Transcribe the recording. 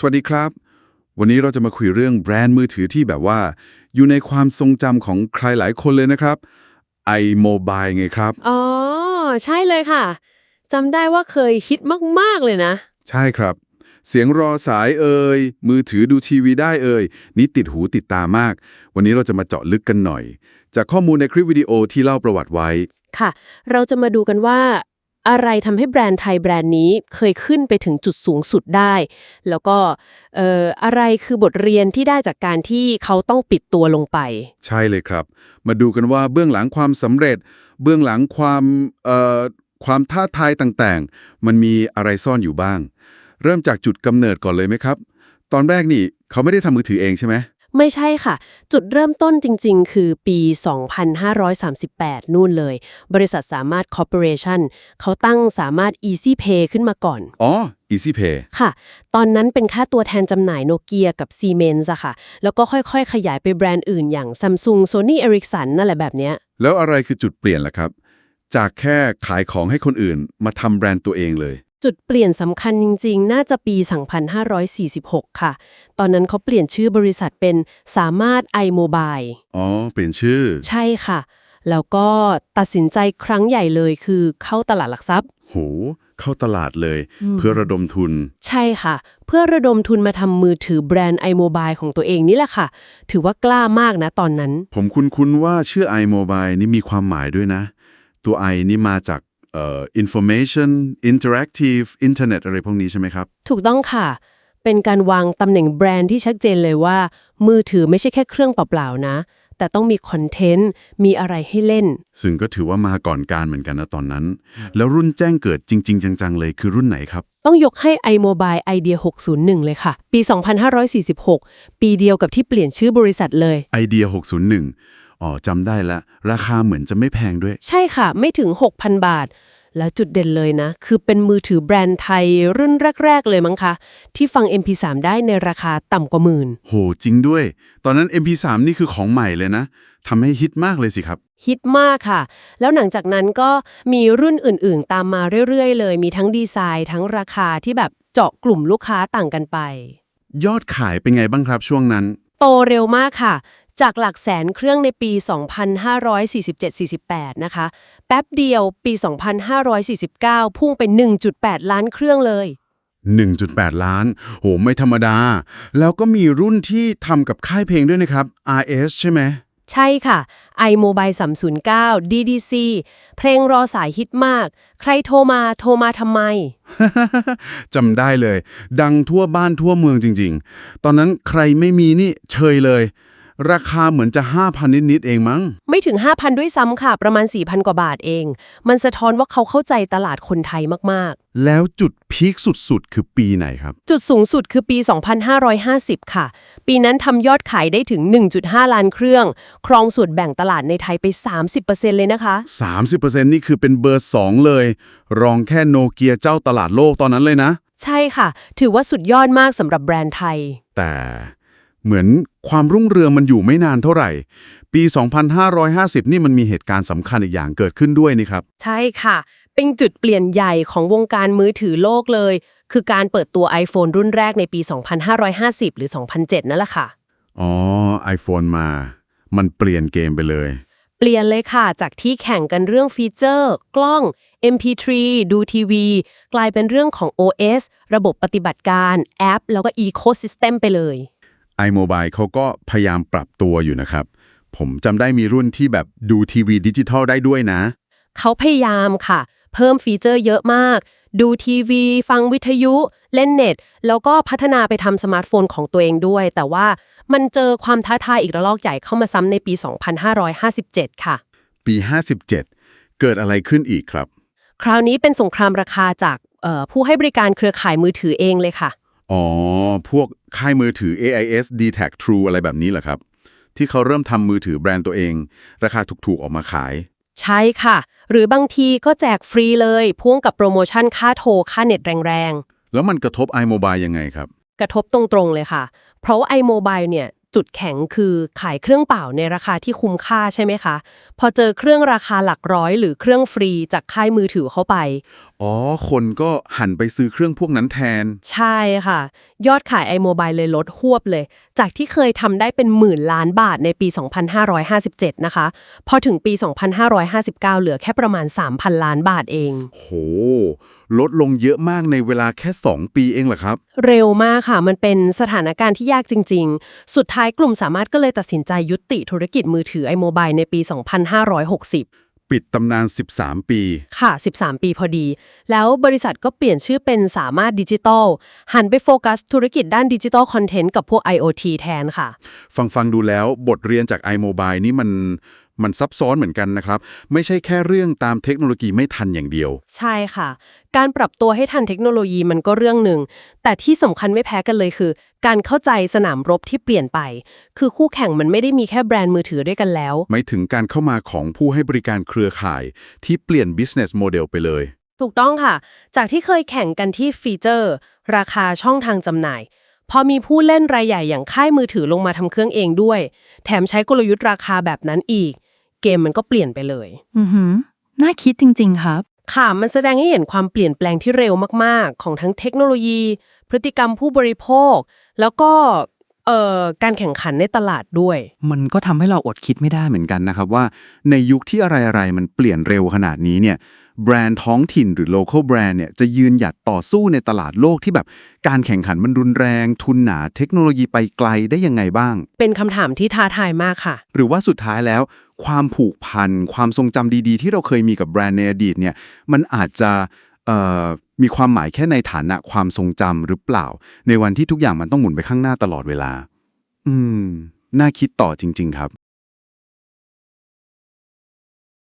สวัสดีครับ วันนี้เราจะมาคุยเรื่องแบรนด์มือถือที่แบบว่า อยู่ในความทรงจำของใครหลายคนเลยนะครับ iMobile ไงครับ อ๋อ ใช่เลยค่ะจำได้ว่าเคยฮิตมาก ๆ เลยนะ ใช่ครับ เสียงรอสายเอ่ยมือถือดูทีวีได้เอ่ยนี่ติดหูติดตามาก วันนี้เราจะมาเจาะลึกกันหน่อย จากข้อมูลในคลิปวิดีโอที่เล่าประวัติไว้ ค่ะ เราจะมาดูกันว่า อะไรทำให้แบรนด์ไทยแบรนด์นี้เคยขึ้นไปถึงจุดสูงสุดได้ แล้วก็เอ่ออะไรคือบทเรียนที่ได้จากการที่เขาต้องปิดตัวลงไป ใช่เลยครับ มาดูกันว่าเบื้องหลังความสำเร็จ เบื้องหลังความเอ่อความท้าทายต่างๆ มันมีอะไรซ่อนอยู่บ้าง เริ่มจากจุดกำเนิดก่อนเลยไหมครับ ตอนแรกนี่เขาไม่ได้ทำมือถือเองใช่ไหม ไม่ใช่ค่ะ จุดเริ่มต้นจริง ๆ คือปี 2538 นู่นเลย บริษัทสามารถคอร์ปอเรชั่นเขาตั้งสามารถ Easy Pay ขึ้นมาก่อน อ๋อ Easy Pay ค่ะ ตอนนั้นเป็นแค่ตัวแทนจำหน่ายโนเกียกับ Siemens อะค่ะ แล้วก็ค่อยๆ ขยายไปแบรนด์อื่นอย่าง Samsung Sony Ericsson นั่นแหละแบบเนี้ย แล้วอะไรคือจุดเปลี่ยนล่ะครับ จากแค่ขายของให้คนอื่นมาทำแบรนด์ตัวเองเลย จุดเปลี่ยนสำคัญจริง ๆ น่าจะปี 2546 ค่ะ ตอนนั้นเขาเปลี่ยนชื่อบริษัทเป็นสามารถ iMobile อ๋อ เปลี่ยนชื่อ ใช่ค่ะ แล้วก็ตัดสินใจครั้งใหญ่เลยคือเข้าตลาดหลักทรัพย์ โห เข้าตลาดเลย เพื่อระดมทุน ใช่ค่ะ เพื่อระดมทุนมาทำมือถือแบรนด์ iMobile ของตัวเองนี่แหละค่ะ ถือว่ากล้ามากนะตอนนั้น ผมคุ้นๆว่าชื่อ iMobile นี่มีความหมายด้วยนะ ตัว i นี่มาจากเอ่อ information interactive internet อะไรพวกนี้ใช่ไหมครับ ถูกต้องค่ะ เป็นการวางตำแหน่งแบรนด์ที่ชัดเจนเลยว่า มือถือไม่ใช่แค่เครื่องเปล่าๆนะ แต่ต้องมีคอนเทนต์ มีอะไรให้เล่น ซึ่ซึ่งก็ถือว่ามาก่อนการเหมือนกันนะตอนนั้น แล้วรุ่นแจ้งเกิดจริง ๆ จัง ๆ เลยคือรุ่นไหนครับ ต้องยกให้ iMobile Idea 601 เลยค่ะ ปี 2546 ปีเดียวกับที่เปลี่ยนชื่อบริษัทเลยไอเดีย601อ๋อจำได้ละ ราคาเหมือนจะไม่แพงด้วย ใช่ค่ะ ไม่ถึง 6,000 บาท แล้วจุดเด่นเลยนะ คือเป็นมือถือแบรนด์ไทยรุ่นแรก ๆ เลยมั้งคะ ที่ฟัง MP3 ได้ในราคาต่ำกว่าหมื่น โห จริงด้วย ตอนนั้น MP3 นี่คือของใหม่เลยนะทำให้ฮิตมากเลยสิครับ ฮิตมากค่ะ แล้วหลังจากนั้นก็มีรุ่นอื่นๆ ตามมาเรื่อยๆ เลย มีทั้งดีไซน์ ทั้งราคาที่แบบเจาะกลุ่มลูกค้าต่างกันไป ยอดขายเป็นไงบ้างครับช่วงนั้น โตเร็วมากค่ะ จากหลักแสนเครื่องในปี 2547-48 นะคะ แป๊บเดียวปี 2549 พุ่งไป 1.8 ล้านเครื่องเลย 1.8 ล้าน โห ไม่ธรรมดา แล้วก็มีรุ่นที่ทำกับค่ายเพลงด้วยนะครับ RS ใช่ไหม ใช่ค่ะ iMobile 309 DDC เพลงรอสายฮิตมาก ใครโทรมาโทรมาทำไม จำได้เลย ดังทั่วบ้านทั่วเมืองจริง ๆ ตอนนั้นใครไม่มีนี่เชยเลย ราคาเหมือนจะ 5,000 นิด ๆ เองมั้ง ไม่ถึง 5,000 ด้วยซ้ำค่ะ ประมาณ 4,000 กว่าบาทเอง มันสะท้อนว่าเขาเข้าใจตลาดคนไทยมากแล้วจุดพีคสุด ๆ คือปีไหนครับๆจุดสูงสุดคือปี 2550 ค่ะ ปีนั้นทำยอดขายได้ถึง 1.5 ล้านเครื่อง ครองส่วนแบ่งตลาดในไทยไป 30%เลยนะคะ 30%นี่คือเป็นเบอร์ 2 เลย รองแค่โนเกียเจ้าตลาดโลกตอนนั้นเลยนะ ใช่ค่ะ ถือว่าสุดยอดมากสำหรับแบรนด์ไทย แต่ เหมือนความรุ่งเรืองมันอยู่ไม่นานเท่าไหร่ ปี 2550 นี่มันมีเหตุการณ์สำคัญอีกอย่างเกิดขึ้นด้วยนี่ครับ ใช่ค่ะ เป็นจุดเปลี่ยนใหญ่ของวงการมือถือโลกเลย คือการเปิดตัว iPhone รุ่นแรกในปี 2550 หรือ 2007 นั่นแหละค่ะ อ๋อ iPhone มา มันเปลี่ยนเกมไปเลย เปลี่ยนเลยค่ะ จากที่แข่งกันเรื่องฟีเจอร์ กล้อง MP3 ดูทีวี กลายเป็นเรื่องของ OS ระบบปฏิบัติการ แอป แล้วก็ Ecosystem ไปเลย iMobile เขาก็พยายามปรับตัวอยู่นะครับ ผมจำได้มีรุ่นที่แบบดูทีวีดิจิทัลได้ด้วยนะ เขาพยายามค่ะ เพิ่มฟีเจอร์เยอะมาก ดูทีวี ฟังวิทยุ เล่นเน็ต แล้วก็พัฒนาไปทำสมาร์ทโฟนของตัวเองด้วย แต่ว่ามันเจอความท้าทายอีกระลอกใหญ่เข้ามาซ้ำในปี 2557 ค่ะ ปี 57 เกิดอะไรขึ้นอีกครับ คราวนี้เป็นสงครามราคาจากเอ่อผู้ให้บริการเครือข่ายมือถือเองเลยค่ะ อ๋อ พวกค่ายมือถือ AIS d t a c True อะไรแบบนี้เหรอครับ ที่เขาเริ่มทำมือถือแบรนด์ตัวเอง ราคาถูกๆออกมาขาย ใช่ค่ะ หรือบางทีก็แจกฟรีเลย พ่วงกับโปรโมชั่นค่าโทร ค่าเน็ตแรงแล้วมันกระทบ iMobile ยังไงครับๆกระทบตรงๆเลยค่ะ เพราะว่า iMobile เนี่ย จุดแข็งคือขายเครื่องเปล่าในราคาที่คุ้มค่าใช่ไหมคะ พอเจอเครื่องราคาหลักร้อยหรือเครื่องฟรีจากค่ายมือถือเข้าไป อ๋อ คนก็หันไปซื้อเครื่องพวกนั้นแทน ใช่ค่ะ ยอดขาย iMobile เลยลดหวบเลย จากที่เคยทำได้เป็นหมื่นล้านบาทในปี 2557 นะคะ พอถึงปี 2559 เหลือแค่ประมาณ 3,000 ล้านบาทเอง โห ลดลงเยอะมากในเวลาแค่ 2 ปีเองเหรอครับ เร็วมากค่ะ มันเป็นสถานการณ์ที่ยากจริง ๆ สุดท้ายกลุ่มสามารถก็เลยตัดสินใจยุติธุรกิจมือถือ iMobile ในปี 2560ปิดตำนาน 13 ปี ค่ะ 13 ปีพอดี แล้วบริษัทก็เปลี่ยนชื่อเป็นสามารถดิจิทัลหันไปโฟกัสธุรกิจด้านดิจิทัลคอนเทนต์กับพวก IoT แทนค่ะ ฟังฟังดูแล้วบทเรียนจาก iMobile นี่มัน มันซับซ้อนเหมือนกันนะครับ ไม่ใช่แค่เรื่องตามเทคโนโลยีไม่ทันอย่างเดียว ใช่ค่ะ การปรับตัวให้ทันเทคโนโลยีมันก็เรื่องหนึ่ง แต่ที่สำคัญไม่แพ้กันเลยคือ การเข้าใจสนามรบที่เปลี่ยนไป คือคู่แข่งมันไม่ได้มีแค่แบรนด์มือถือด้วยกันแล้ว ไม่ถึงการเข้ามาของผู้ให้บริการเครือข่ายที่เปลี่ยน business model ไปเลย ถูกต้องค่ะ จากที่เคยแข่งกันที่ฟีเจอร์ ราคาช่องทางจำหน่ายพอมีผู้เล่นรายใหญ่อย่างค่ายมือถือลงมาทำเครื่องเองด้วย แถมใช้กลยุทธ์ราคาแบบนั้นอีก เกมมันก็เปลี่ยนไปเลย อือหือน่าคิดจริง ๆ ครับ ค่ะ มันแสดงให้เห็นความเปลี่ยนแปลงที่เร็วมาก ๆ ของทั้งเทคโนโลยี พฤติกรรมผู้บริโภค แล้วก็ เอ่อการแข่งขันในตลาดด้วย มันก็ทำให้เราอดคิดไม่ได้เหมือนกันนะครับว่าในยุคที่อะไรๆมันเปลี่ยนเร็วขนาดนี้เนี่ยแบรนด์ท้องถิ่นหรือ local brand เนี่ยจะยืนหยัดต่อสู้ในตลาดโลกที่แบบการแข่งขันมันรุนแรง ทุนหนาเทคโนโลยีไปไกลได้ยังไงบ้าง เป็นคำถามที่ท้าทายมากค่ะ หรือว่าสุดท้ายแล้ว ความผูกพัน ความทรงจำดีๆ ที่เราเคยมีกับแบรนด์ในอดีตเนี่ยมันอาจจะเอ่อ มีความหมายแค่ในฐานะความทรงจำหรือเปล่า ในวันที่ทุกอย่างมันต้องหมุนไปข้างหน้าตลอดเวลา อืม น่าคิดต่อจริง ๆ ครับ